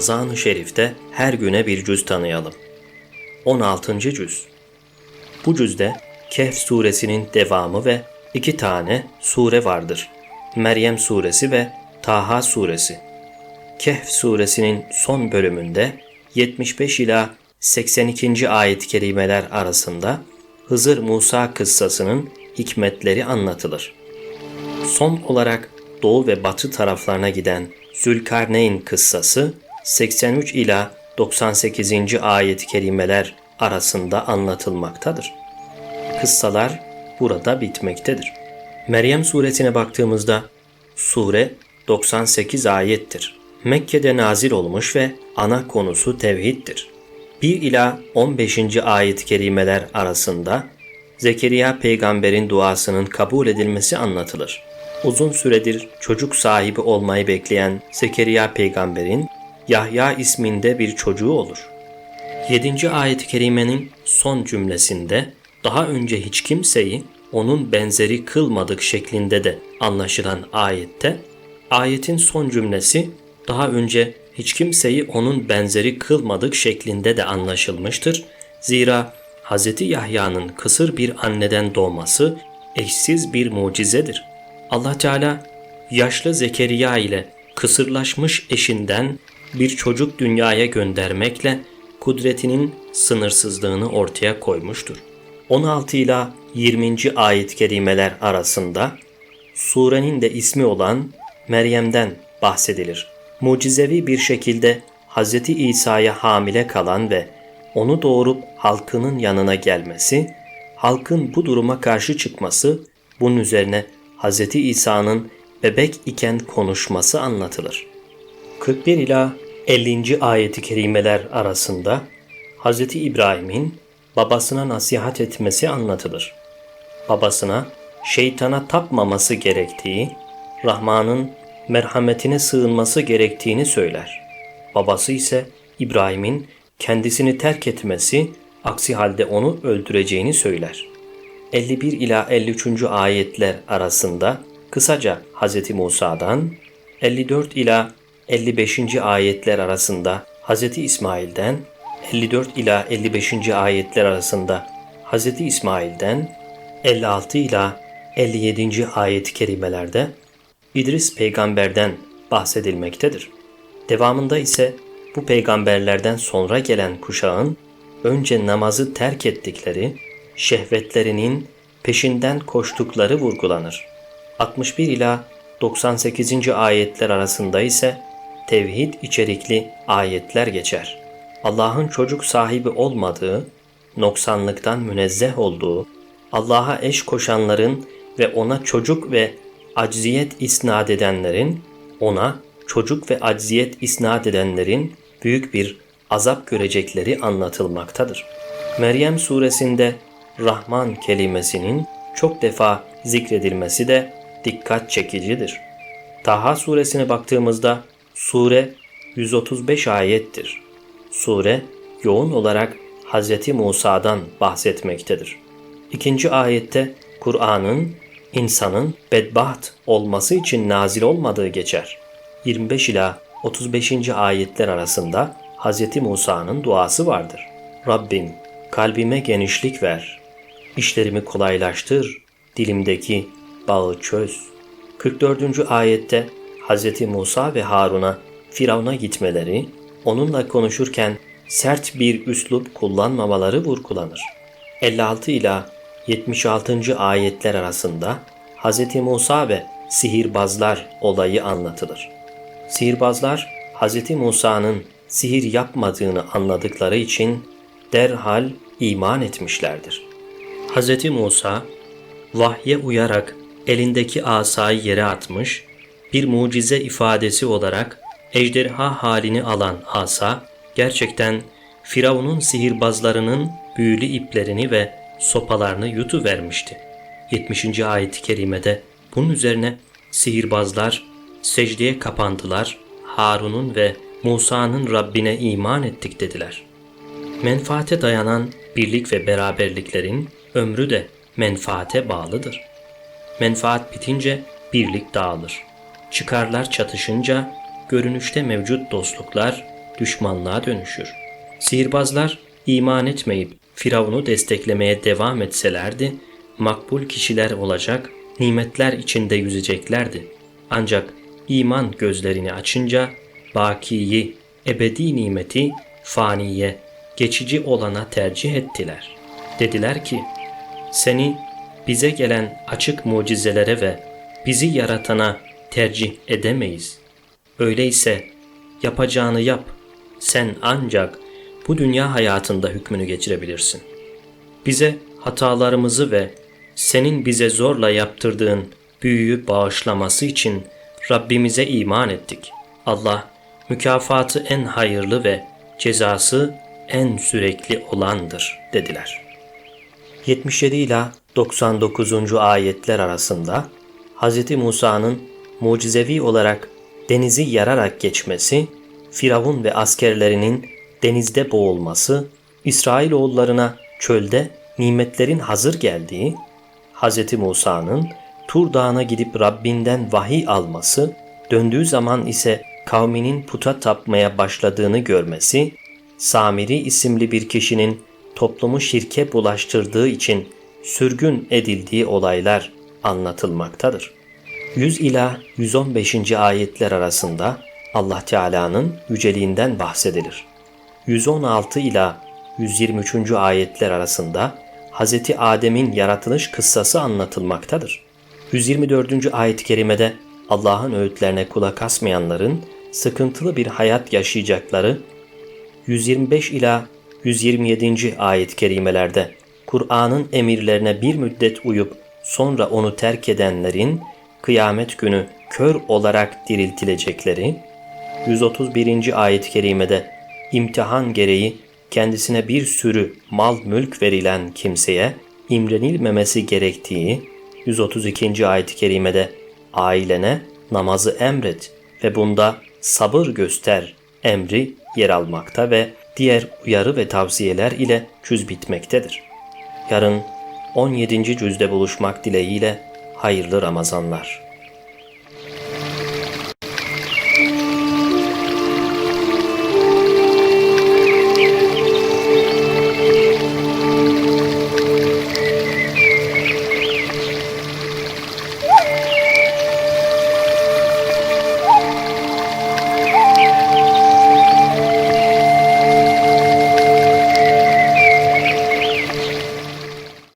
Ramazan-ı Şerif'te her güne bir cüz tanıyalım. 16. cüz. Bu cüzde Kehf suresinin devamı ve iki tane sure vardır. Meryem suresi ve Taha suresi. Kehf suresinin son bölümünde 75 ila 82. ayet-i kerimeler arasında Hızır Musa kıssasının hikmetleri anlatılır. Son olarak doğu ve batı taraflarına giden Zülkarneyn kıssası 83 ila 98. ayet-i kerimeler arasında anlatılmaktadır. Kıssalar burada bitmektedir. Meryem suresine baktığımızda sure 98 ayettir. Mekke'de nazil olmuş ve ana konusu tevhiddir. 1 ila 15. ayet-i kerimeler arasında Zekeriya peygamberin duasının kabul edilmesi anlatılır. Uzun süredir çocuk sahibi olmayı bekleyen Zekeriya peygamberin Yahya isminde bir çocuğu olur. 7. ayet-i kerimenin son cümlesinde daha önce hiç kimseyi onun benzeri kılmadık şeklinde de anlaşılan ayette ayetin son cümlesi daha önce hiç kimseyi onun benzeri kılmadık şeklinde de anlaşılmıştır. Zira Hz. Yahya'nın kısır bir anneden doğması eşsiz bir mucizedir. Allah Teala yaşlı Zekeriya ile kısırlaşmış eşinden bir çocuk dünyaya göndermekle kudretinin sınırsızlığını ortaya koymuştur. 16 ile 20. ayet kerimeler arasında surenin de ismi olan Meryem'den bahsedilir. Mucizevi bir şekilde Hz. İsa'ya hamile kalan ve onu doğurup halkının yanına gelmesi, halkın bu duruma karşı çıkması, bunun üzerine Hz. İsa'nın bebek iken konuşması anlatılır. 41 ila 50. ayeti kerimeler arasında Hz. İbrahim'in babasına nasihat etmesi anlatılır. Babasına şeytana tapmaması gerektiği, Rahman'ın merhametine sığınması gerektiğini söyler. Babası ise İbrahim'in kendisini terk etmesi, aksi halde onu öldüreceğini söyler. 51 ila 53. ayetler arasında kısaca Hz. Musa'dan, 54 ila 55. ayetler arasında Hz. İsmail'den, 54 ila 55. ayetler arasında Hz. İsmail'den, 56 ila 57. ayet-i kerimelerde İdris peygamberden bahsedilmektedir. Devamında ise bu peygamberlerden sonra gelen kuşağın önce namazı terk ettikleri, şehvetlerinin peşinden koştukları vurgulanır. 61 ila 98. ayetler arasında ise tevhid içerikli ayetler geçer. Allah'ın çocuk sahibi olmadığı, noksanlıktan münezzeh olduğu, Allah'a eş koşanların ve ona çocuk ve acziyet isnat edenlerin, ona çocuk ve acziyet isnat edenlerin büyük bir azap görecekleri anlatılmaktadır. Meryem suresinde Rahman kelimesinin çok defa zikredilmesi de dikkat çekicidir. Taha suresine baktığımızda sure 135 ayettir. Sure yoğun olarak Hz. Musa'dan bahsetmektedir. İkinci ayette Kur'an'ın insanın bedbaht olması için nazil olmadığı geçer. 25 ila 35. ayetler arasında Hz. Musa'nın duası vardır. Rabbim kalbime genişlik ver, işlerimi kolaylaştır, dilimdeki bağı çöz. 44. ayette Hz. Musa ve Harun'a Firavun'a gitmeleri, onunla konuşurken sert bir üslup kullanmamaları vurgulanır. 56 ila 76. ayetler arasında Hz. Musa ve sihirbazlar olayı anlatılır. Sihirbazlar Hz. Musa'nın sihir yapmadığını anladıkları için derhal iman etmişlerdir. Hz. Musa vahye uyarak elindeki asayı yere atmış, bir mucize ifadesi olarak ejderha halini alan asa gerçekten Firavun'un sihirbazlarının büyülü iplerini ve sopalarını yutu vermişti. 70. ayet-i kerimede bunun üzerine sihirbazlar secdeye kapandılar, Harun'un ve Musa'nın Rabbine iman ettik dediler. Menfaate dayanan birlik ve beraberliklerin ömrü de menfaate bağlıdır. Menfaat bitince birlik dağılır. Çıkarlar çatışınca görünüşte mevcut dostluklar düşmanlığa dönüşür. Sihirbazlar iman etmeyip Firavun'u desteklemeye devam etselerdi, makbul kişiler olacak, nimetler içinde yüzeceklerdi. Ancak iman gözlerini açınca bakiyi, ebedi nimeti faniye, geçici olana tercih ettiler. Dediler ki, seni bize gelen açık mucizelere ve bizi yaratana tercih edemeyiz. Öyleyse yapacağını yap. Sen ancak bu dünya hayatında hükmünü geçirebilirsin. Bize hatalarımızı ve senin bize zorla yaptırdığın büyüyü bağışlaması için Rabbimize iman ettik. Allah mükafatı en hayırlı ve cezası en sürekli olandır dediler. 77 ila 99. ayetler arasında Hz. Musa'nın mucizevi olarak denizi yararak geçmesi, Firavun ve askerlerinin denizde boğulması, İsrailoğullarına çölde nimetlerin hazır geldiği, Hz. Musa'nın Tur Dağı'na gidip Rabbinden vahiy alması, döndüğü zaman ise kavminin puta tapmaya başladığını görmesi, Samiri isimli bir kişinin toplumu şirke bulaştırdığı için sürgün edildiği olaylar anlatılmaktadır. 100 ila 115. ayetler arasında Allah Teala'nın yüceliğinden bahsedilir. 116 ila 123. ayetler arasında Hz. Adem'in yaratılış kıssası anlatılmaktadır. 124. ayet-i kerimede Allah'ın öğütlerine kulak asmayanların sıkıntılı bir hayat yaşayacakları 125 ila 127. ayet-i kerimelerde Kur'an'ın emirlerine bir müddet uyup sonra onu terk edenlerin kıyamet günü kör olarak diriltilecekleri, 131. ayet-i kerimede imtihan gereği kendisine bir sürü mal mülk verilen kimseye imrenilmemesi gerektiği, 132. ayet-i kerimede ailene namazı emret ve bunda sabır göster emri yer almakta ve diğer uyarı ve tavsiyeler ile cüz bitmektedir. Yarın 17. cüzde buluşmak dileğiyle hayırlı Ramazanlar.